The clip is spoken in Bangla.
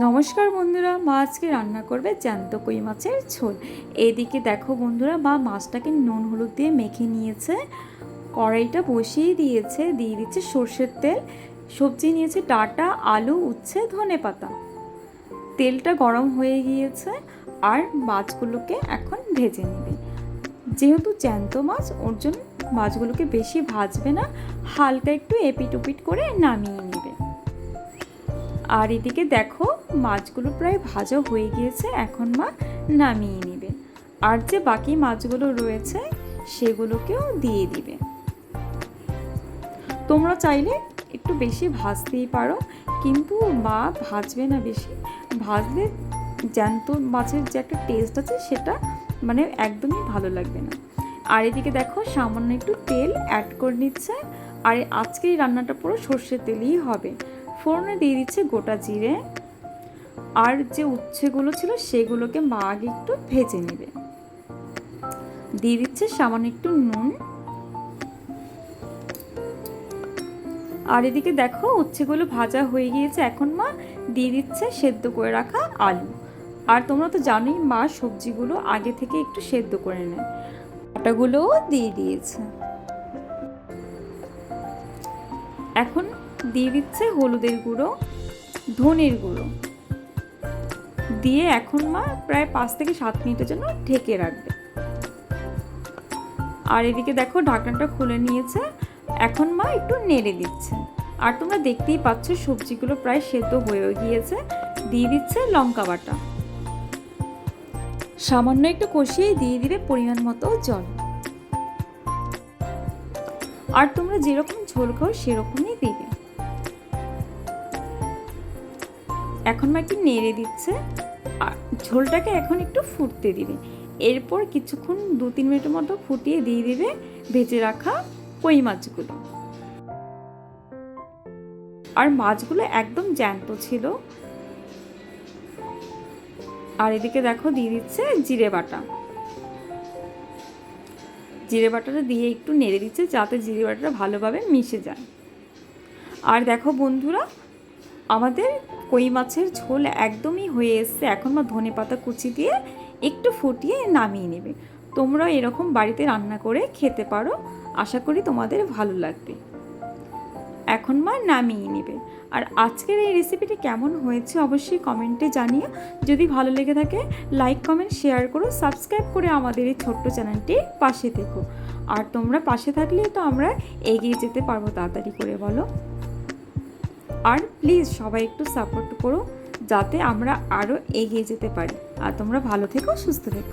নমস্কার বন্ধুরা, মা আজকে রান্না করবে জ্যান্ত কই মাছের ঝোল। এদিকে দেখো বন্ধুরা, মা মাছটাকে নুন হলুদ দিয়ে মেখে নিয়েছে। কড়াইটা বসিয়ে দিয়েছে, দিয়ে দিচ্ছে সর্ষের তেল। সবজি নিয়েছে ডাটা, আলু, উচ্ছে, ধনে পাতা। তেলটা গরম হয়ে গিয়েছে আর মাছগুলোকে এখন ভেজে নেবে। যেহেতু জ্যান্ত মাছ, ওর জন্য মাছগুলোকে বেশি ভাজবে না, হালকা একটু এপিট ওপিট করে নামিয়ে নেবে। আর এদিকে দেখো, মাছগুলো প্রায় ভাজা হয়ে গিয়েছে, এখন মা নামিয়ে নেবে। আর যে বাকি মাছগুলো রয়েছে, সেগুলোকেও দিয়ে দিবে। তোমরা চাইলে একটু বেশি ভাজতেই পারো, কিন্তু মা ভাজবে না বেশি। ভাজলে জ্যান্ত মাছের যে একটা টেস্ট আছে, সেটা মানে একদমই ভালো লাগবে না। আর এদিকে দেখো, সামান্য একটু তেল অ্যাড করে নিচ্ছে। আর আজকে এই রান্নাটা পুরো সর্ষের তেলই হবে। ফোড়নে দিয়ে দিচ্ছে গোটা জিরে। আর যে উচ্ছেগুলো ছিল সেগুলোকে মা আগে একটু ভেজে নেবে। দিয়ে দিচ্ছে সামান্য একটু নুন। আর এদিকে দেখো উচ্ছেগুলো ভাজা হয়ে গিয়েছে। এখন মা দিয়ে দিচ্ছে সেদ্ধ করে রাখা আলু। আর তোমরা তো জানোই মা সবজিগুলো আগে থেকে একটু সেদ্ধ করে নেয়। আটাগুলোও দিয়ে দিয়েছে। এখন দিয়ে দিচ্ছে হলুদের গুঁড়ো, ধনের গুঁড়ো। দিয়ে এখন মা প্রায় পাঁচ থেকে সাত মিনিটের জন্য ঢেকে রাখবে। আর এদিকে দেখো ঢাকনাটা খুলে নিয়েছে, এখন মা একটু নেড়ে দিচ্ছে। আর তোমরা দেখতেই পাচ্ছ সবজিগুলো প্রায় সেদ্ধ হয়ে গিয়েছে। দিয়ে দিচ্ছে লঙ্কা বাটা। সামান্য একটু কষিয়ে দিয়ে দিলে পরিমাণ মতো জল। আর তোমরা যেরকম ঝোল খাও সেরকমই দিবে। এখন মা একটু নেড়ে দিচ্ছে, আর ঝোলটাকে এখন একটু ফুটতে দিবে। এরপর কিছুক্ষণ দু তিন মিনিটের মতো ফুটিয়ে দিয়ে দিবে ভেজে রাখা কই মাছগুলো। আর মাছগুলো একদম জ্যান্ত ছিল। আর এদিকে দেখো দিয়ে দিচ্ছে জিরে বাটা। জিরে বাটাটা দিয়ে একটু নেড়ে দিচ্ছে যাতে জিরে বাটাটা ভালোভাবে মিশে যায়। আর দেখো বন্ধুরা আমাদের কই মাছের ঝোল একদমই হয়ে এসছে। এখন মা ধনে পাতা কুচি দিয়ে একটু ফুটিয়ে নামিয়ে নেবে। তোমরা এরকম বাড়িতে রান্না করে খেতে পারো। আশা করি তোমাদের ভালো লাগবে। এখন মা নামিয়ে নেবে। আর আজকের এই রেসিপিটি কেমন হয়েছে অবশ্যই কমেন্টে জানিয়ে যদি ভালো লেগে থাকে লাইক কমেন্ট শেয়ার করো। সাবস্ক্রাইব করে আমাদের এই ছোট্ট চ্যানেলটি পাশে থেকো। আর তোমরা পাশে থাকলে তো আমরা এগিয়ে যেতে পারব তাড়াতাড়ি করে, বলো। আর প্লিজ সবাই একটু সাপোর্ট করো যাতে আমরা আরও এগিয়ে যেতে পারি। আর তোমরা ভালো থেকো, সুস্থ থেকো।